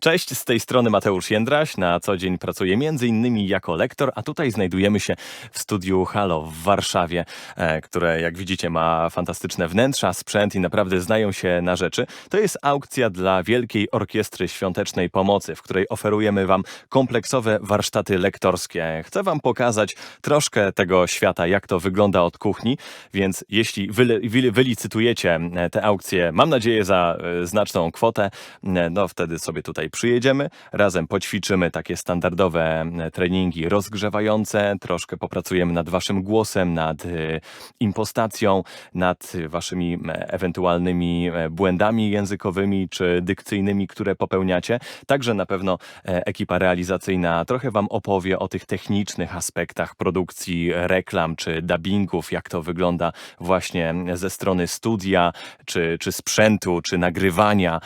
Cześć, z tej strony Mateusz Jędraś. Na co dzień pracuję m.in. jako lektor, a tutaj znajdujemy się w studiu Halo w Warszawie, e, które jak widzicie ma fantastyczne wnętrza, sprzęt i naprawdę znają się na rzeczy. To jest aukcja dla Wielkiej Orkiestry Świątecznej Pomocy, w której oferujemy Wam kompleksowe warsztaty lektorskie. Chcę Wam pokazać troszkę tego świata, jak to wygląda od kuchni, więc jeśli wy, wy, wylicytujecie e, te aukcje, mam nadzieję za e, znaczną kwotę, no wtedy sobie tutaj przyjedziemy, razem poćwiczymy takie standardowe e, treningi rozgrzewające, troszkę popracujemy nad waszym głosem, nad e, impostacją, nad waszymi e, ewentualnymi błędami językowymi czy dykcyjnymi, które popełniacie. Także na pewno ekipa realizacyjna trochę wam opowie o tych technicznych aspektach produkcji reklam czy dubbingów, jak to wygląda właśnie ze strony studia, czy, czy sprzętu, czy nagrywania.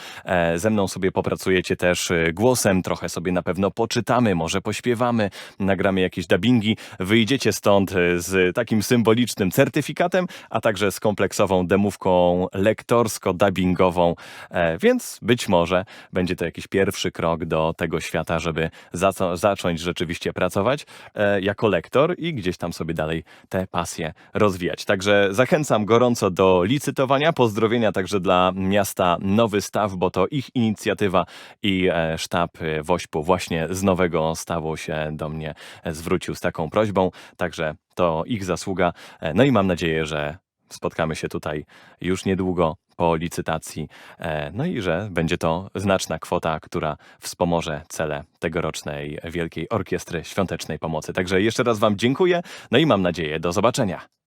Ze mną sobie popracujecie też e, głosem, trochę sobie na pewno poczytamy, może pośpiewamy, nagramy jakieś dubbingi. Wyjdziecie stąd e, z takim symbolicznym certyfikatem, a także z kompleksową demówką lektorsko-dubbingową, E, więc być może będzie to jakiś pierwszy krok do tego świata, żeby zacząć rzeczywiście pracować e, jako lektor i gdzieś tam sobie dalej te pasje rozwijać. Także zachęcam gorąco do licytowania. Pozdrowienia także dla miasta Nowy Staw, bo to ich inicjatywa i e, sztab e, Wośpu właśnie z Nowego Stawu się do mnie e, zwrócił z taką prośbą. Także to ich zasługa. No i mam nadzieję, że spotkamy się tutaj już niedługo po licytacji. No i że będzie to znaczna kwota, która wspomoże cele tegorocznej Wielkiej Orkiestry Świątecznej Pomocy. Także jeszcze raz Wam dziękuję, no i mam nadzieję do zobaczenia.